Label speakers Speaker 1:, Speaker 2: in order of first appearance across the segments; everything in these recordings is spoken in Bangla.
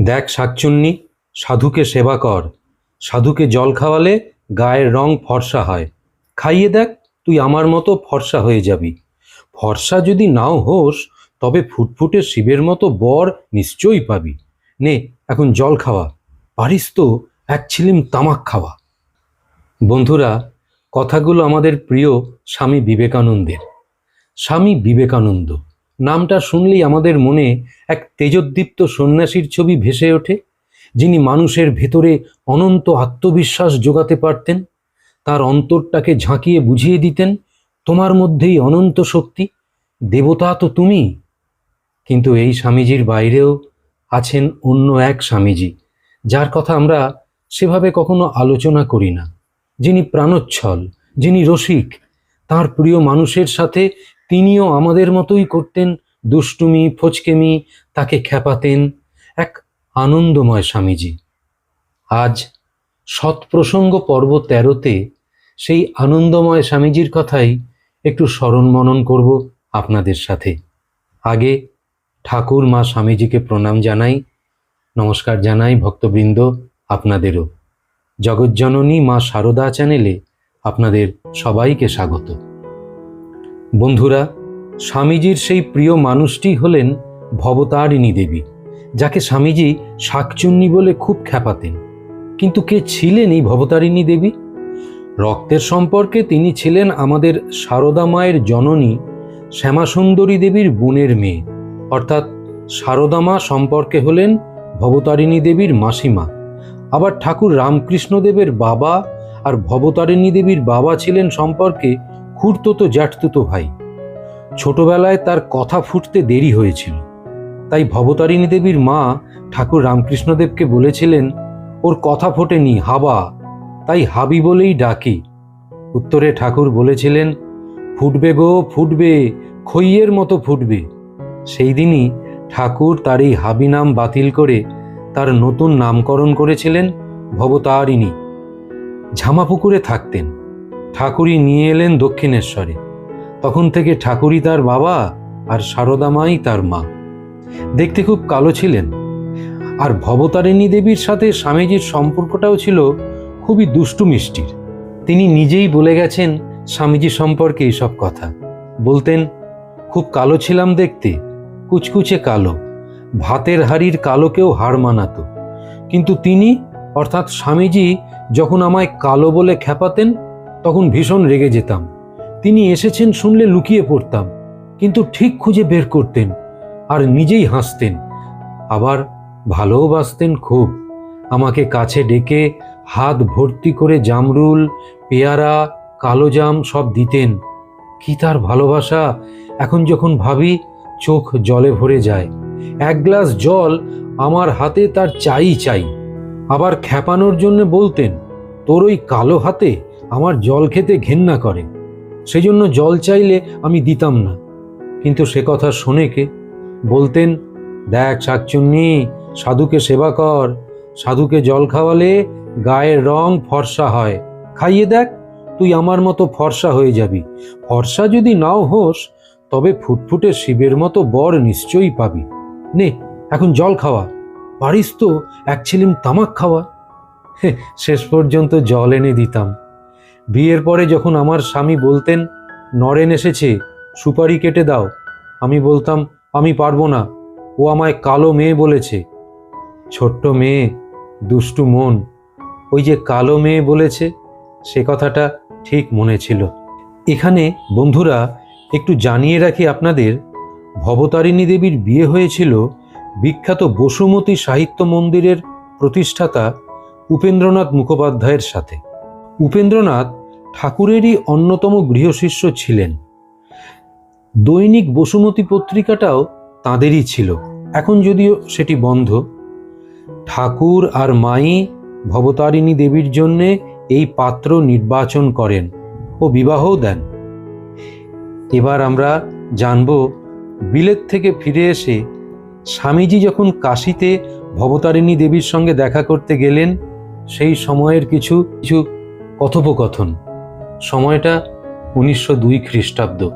Speaker 1: দেখ শাকচুন্নি, সাধুকে সেবা কর। সাধুকে জল খাওয়ালে গায়ের রং ফর্সা হয়। খাইয়ে দেখ, তুই আমার মতো ফর্সা হয়ে যাবি। ফর্সা যদি নাও হোস, তবে ফুটফুটে শিবের মতো বর নিশ্চয়ই পাবি। নে, এখন জল খাওয়া। পারিস তো এক ছিলিম তামাক খাওয়া। বন্ধুরা, কথাগুলো আমাদের প্রিয় স্বামী বিবেকানন্দের। স্বামী বিবেকানন্দ। নামটা শুনলেই আমাদের মনে এক তেজোদ্দীপ্ত সন্ন্যাসীর ছবি ভেসে ওঠে, যিনি মানুষের ভেতরে অনন্ত আত্মবিশ্বাস যোগাতে পারতেন, তার অন্তরটাকে ঝাঁকিয়ে বুঝিয়ে দিতেন, তোমার মধ্যেই অনন্ত শক্তি, দেবতা তো তুমি। কিন্তু এই স্বামীজির বাইরেও আছেন অন্য এক স্বামীজি, যার কথা আমরা সেভাবে কখনো আলোচনা করি না, যিনি প্রাণোচ্ছল, যিনি রসিক, তার প্রিয় মানুষের সাথে তিনিও আমাদের মতোই করতেন, দুষ্টুমি, ফচকেমি, তাকে খেপাতেন এক আনন্দময় স্বামীজি। আজ সৎপ্রসঙ্গ পর্ব তেরোতে সেই আনন্দময় স্বামীজির কথাই একটু স্মরণ মনন করব আপনাদের সাথে। আগে ঠাকুর মা স্বামীজিকে প্রণাম জানাই, নমস্কার জানাই ভক্তবৃন্দ আপনাদেরও। জগজ্জননী মা শারদা চ্যানেলে আপনাদের সবাইকে স্বাগত। বন্ধুরা, স্বামীজির সেই প্রিয় মানুষটি হলেন ভবতারিণী দেবী, যাকে স্বামীজি শাকচুন্নি বলে খুব খ্যাপাতেন। কিন্তু কে ছিলেন এই ভবতারিণী দেবী? রক্তের সম্পর্কে তিনি ছিলেন আমাদের সারদা মায়ের জননী শ্যামাসুন্দরী দেবীর বোনের মেয়ে, অর্থাৎ সারদা মা সম্পর্কে হলেন ভবতারিণী দেবীর মাসিমা। আবার ঠাকুর রামকৃষ্ণদেবের বাবা আর ভবতারিণী দেবীর বাবা ছিলেন সম্পর্কে খুঁড়তো জ্যাঠতুতো ভাই। ছোটবেলায় তার কথা ফুটতে দেরি হয়েছিল। তাই ভবতারিণী দেবীর মা ঠাকুর রামকৃষ্ণদেবকে বলেছিলেন, ওর কথা ফোটেনি, হাবা। তাই হাবি বলেই ডাকি। উত্তরে ঠাকুর বলেছিলেন, ফুটবে গো, ফুটবে, খইয়ের মতো ফুটবে। সেই দিনই ঠাকুর তার এই হাবি নাম বাতিল করে তার নতুন নামকরণ করেছিলেন ভবতারিণী। ঝামাপুকুরে থাকতেন। ঠাকুরই নিয়ে এলেন দক্ষিণেশ্বরে। তখন থেকে ঠাকুরই তার বাবা আর সারদা মাই তার মা। দেখতে খুব কালো ছিলেন। আর ভবতারিণী দেবীর সাথে স্বামীজির সম্পর্কটাও ছিল খুবই দুষ্টু মিষ্টির। তিনি নিজেই বলে গেছেন, স্বামীজি সম্পর্কে এইসব কথা। বলতেন, খুব কালো ছিলাম দেখতে, কুচকুচে কালো। ভাতের হাড়ির কালোকেও হার মানাত। কিন্তু তিনি, অর্থাৎ স্বামীজি, যখন আমায় কালো বলে খেপাতেন তখন ভীষণ রেগে যেতাম। তিনি এসেছেন শুনলে লুকিয়ে পড়তাম, কিন্তু ঠিক খুঁজে বের করতেন আর নিজেই হাসতেন। আবার ভালোবাসতেন খুব। আমাকে কাছে ডেকে হাত ভর্তি করে জামরুল, পেয়ারা কালো জাম সব দিতেন। কি তার ভালোবাসা? এখন যখন ভাবি, চোখ জলে ভরে যায়। এক গ্লাস জল আমার হাতে তার চাই চাই। আবার খ্যাপানোর জন্য বলতেন, তোর ওই কালো হাতে আমার জল খেতে ঘেন্না করে। সেজন্য জল চাইলে আমি দিতাম না। কিন্তু সে কথা শোনে কে? বলতেন, দেখ শাকচুন্নি, সাধুকে সেবা কর। সাধুকে জল খাওয়ালে গায়ের রং ফর্সা হয়। খাইয়ে দেখ, তুই আমার মতো ফর্সা হয়ে যাবি। ফর্সা যদি নাও হোস, তবে ফুটফুটে শিবের মতো বর নিশ্চয়ই পাবি। নে, এখন জল খাওয়া। পারিস তো এক ছিলিম তামাক খাওয়া? শেষ পর্যন্ত জল এনে দিতাম। বিয়ের পরে যখন আমার স্বামী বলতেন, নরেন এসেছে, সুপারি কেটে দাও। আমি বলতাম, আমি পারব না, ও আমায় কালো মেয়ে বলেছে। ছোট্ট মেয়ে, দুষ্টু মন, ওই যে কালো মেয়ে বলেছে, সে কথাটা ঠিক মনে ছিল। এখানে বন্ধুরা, একটু জানিয়ে রাখি আপনাদের, ভবতারিণী দেবীর বিয়ে হয়েছিল বিখ্যাত বসুমতী সাহিত্য মন্দিরের প্রতিষ্ঠাতা উপেন্দ্রনাথ মুখোপাধ্যায়ের সাথে। উপেন্দ্রনাথ ঠাকুরেরই অন্যতম গৃহশিষ্য ছিলেন। দৈনিক বসুমতী পত্রিকাটাও তাঁদেরই ছিল। এখন যদিও সেটি বন্ধ, ঠাকুর আর মাই ভবতারিণী দেবীর জন্যে এই পাত্র নির্বাচন করেন ও বিবাহও দেন। এবার আমরা জানব বিলেত থেকে ফিরে এসে স্বামীজি যখন কাশিতে ভবতারিণী দেবীর সঙ্গে দেখা করতে গেলেন, সেই সময়ের কিছু কিছু কথোপকথন। সময়টা উনিশশো দুই খ্রিস্টাব্দ।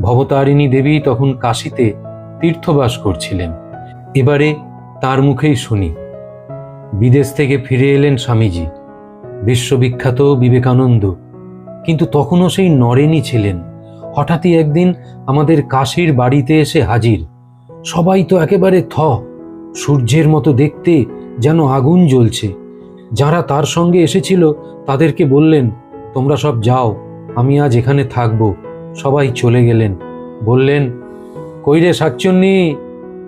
Speaker 1: ভবতারিণী দেবী তখন কাশিতে তীর্থবাস করছিলেন। এবারে তার মুখেই শুনি। বিদেশ থেকে ফিরে এলেন স্বামীজি। বিশ্ববিখ্যাত বিবেকানন্দ। কিন্তু তখনও সেই নরেনই ছিলেন। হঠাৎই একদিন আমাদের কাশির বাড়িতে এসে হাজির। সবাই তো একেবারে থ, সূর্যের মতো দেখতে যেন আগুন জ্বলছে। যারা তার সঙ্গে এসেছিল তাদেরকে বললেন, তোমরা সব যাও, আমি আজ এখানে থাকব। সবাই চলে গেলেন। বললেন কইরে শাকচন্নি,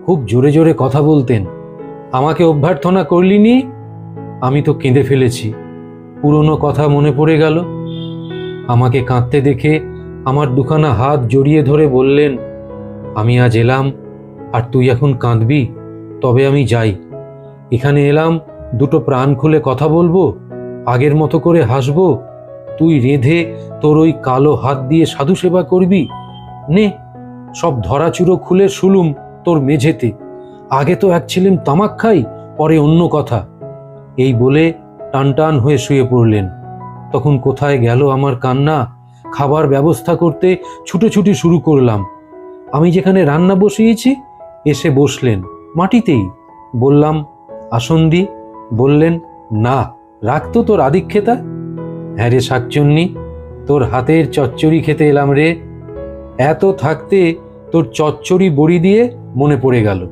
Speaker 1: খুব জোরে জোরে কথা বলতেন। আমাকে অভ্যর্থনা করলিনি আমি তো কেঁদে ফেলেছি। পুরনো কথা মনে পড়ে গেল। আমাকে কাঁদতে দেখে আমার দুখানা হাত জড়িয়ে ধরে বললেন, আমি আজ এলাম, আর তুই এখন কাঁদবি, তবে আমি যাই। এখানে এলাম দুটো প্রাণ খুলে কথা বলব, আগের মতো করে হাসবো, তুই রেধে তোর ওই কালো হাত দিয়ে সাধু সেবা করবি? নে, সব ধরাচুরো খুলে শুলুম তোর মেঝেতে। আগে তো এক ছিলেম তামাক খাই, পরে অন্য কথা। এই বলে টানটান হয়ে শুয়ে পড়লেন। তখন কোথায় গেল আমার কান্না? খাবার ব্যবস্থা করতে ছুটোছুটি শুরু করলাম। আমি যেখানে রান্না বসিয়েছি, এসে বসলেন। মাটিতেই। বললাম আসন্দি বললেন, না রাখতো তোর আদিক্ষেতা। হ্যাঁ রে শাকচুন্নি, তোর হাতের চচ্চড়ি খেতে এলাম রে। এত থাকতে তোর চচ্চড়ি বড়ি দিয়ে মনে পড়ে গেল।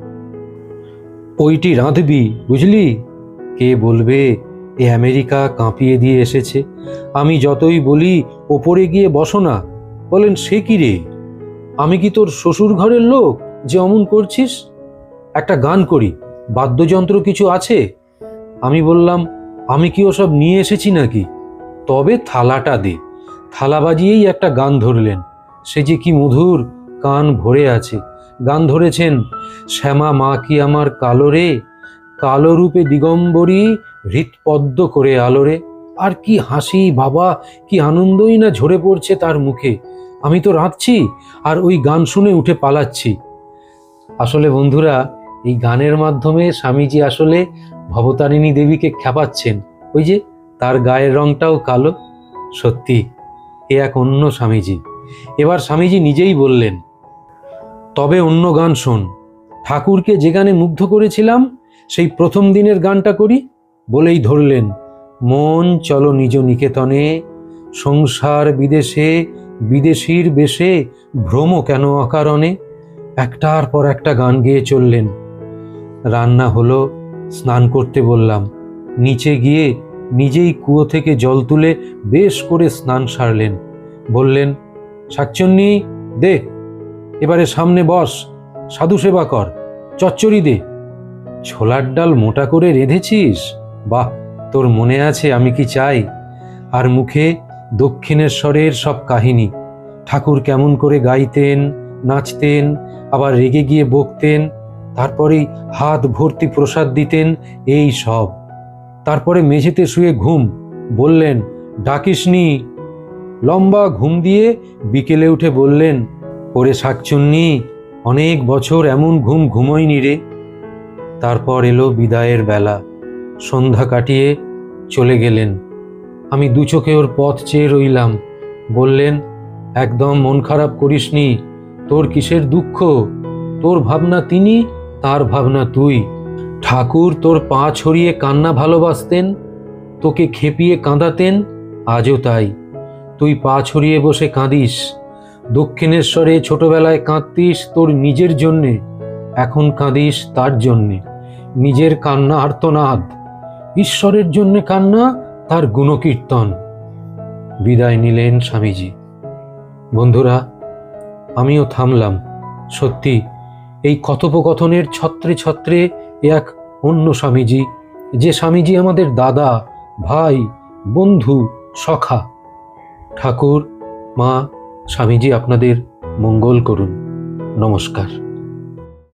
Speaker 1: ওইটি রাঁধবি, বুঝলি? কে বলবে, এ আমেরিকা কাঁপিয়ে দিয়ে এসেছে। আমি যতই বলি, ওপরে গিয়ে বসো না। বলেন, সে কি রে? আমি কি তোর শ্বশুর ঘরের লোক যে অমন করছিস? একটা গান করি, বাদ্যযন্ত্র কিছু আছে? আমি বললাম, আমি কি ওসব নিয়ে এসেছি নাকি? তবে থালাটা দে। থালা বাজিয়েই একটা গান ধরলেন। সে যে কি মধুর কান ভরে আছে। গান ধরেছেন, শ্যামা মা কি আমার কালো রে? কালো রূপে দিগম্বরী হৃৎপদ্ম করে আলোরে আর কি হাসি বাবা, কি আনন্দই না ঝরে পড়ছে তার মুখে। আমি তো রাঁধছি আর ওই গান শুনে উঠে পালাচ্ছি। আসলে বন্ধুরা, এই গানের মাধ্যমে স্বামীজি আসলে ভবতারিণী দেবীকে খেপাচ্ছেন ওই যে, তার গায়ের রংটাও কালো। সত্যি, এ এক অন্য স্বামীজি। এবার স্বামীজি নিজেই বললেন, তবে অন্য গান শোন। ঠাকুরকে যে গানে মুগ্ধ করেছিলাম, সেই প্রথম দিনের গানটা করি। বলেই ধরলেন, মন চলো নিজ নিকেতনে, সংসার বিদেশে, বিদেশির বেশে, ভ্রম কেন অকারণে? একটার পর একটা গান গেয়ে চললেন। রান্না হলো স্নান করতে বললাম। নিচে গিয়ে নিজেই কুয়ো থেকে জল তুলে বেশ করে স্নান সারলেন। বললেন শাকচন্নি দে, এবারে সামনে বস, সাধু সেবা কর, চচ্চড়ি দে। ছোলার ডাল মোটা করে রেঁধেছিস? বাহ, তোর মনে আছে আমি কি চাই? আর মুখে দক্ষিণেশ্বরের সব কাহিনী। ঠাকুর কেমন করে গাইতেন, নাচতেন, আবার রেগে গিয়ে বকতেন তারপরেই হাত ভর্তি প্রসাদ দিতেন এই সব। তারপরে মেঝেতে শুয়ে ঘুম, বললেন, ডাকিসনি। লম্বা ঘুম দিয়ে বিকেলে উঠে বললেন, ওরে শাকচুন্নি, অনেক বছর এমন ঘুম ঘুমোয়নি রে। তারপর এলো বিদায়ের বেলা। সন্ধ্যা কাটিয়ে চলে গেলেন। আমি দু চোখে ওর পথ চেয়ে রইলাম। বললেন, একদম মন খারাপ করিসনি। তোর কিসের দুঃখ? তোর ভাবনা তিনি তার ভাবনা তুই। ঠাকুর তোর পা ছড়িয়ে কান্না ভালোবাসতেন, তোকে খেপিয়ে কাঁদাতেন, আজও তাই। তুই পা ছড়িয়ে বসে কাঁদিস, দক্ষিণেশ্বরে ছোটবেলায় কাঁদতিস তোর নিজের জন্যে, এখন কাঁদিস তার জন্যে। নিজের কান্না আর্তনাদ, ঈশ্বরের জন্যে কান্না তার গুণকীর্তন। বিদায় নিলেন স্বামীজি। বন্ধুরা, আমিও থামলাম। সত্যি এই কথোপকথনের ছত্রে ছত্রে এক অন্য স্বামীজি, যে স্বামীজি আমাদের দাদা, ভাই, বন্ধু, সখা। ঠাকুর, মা, স্বামীজি আপনাদের মঙ্গল করুন। নমস্কার।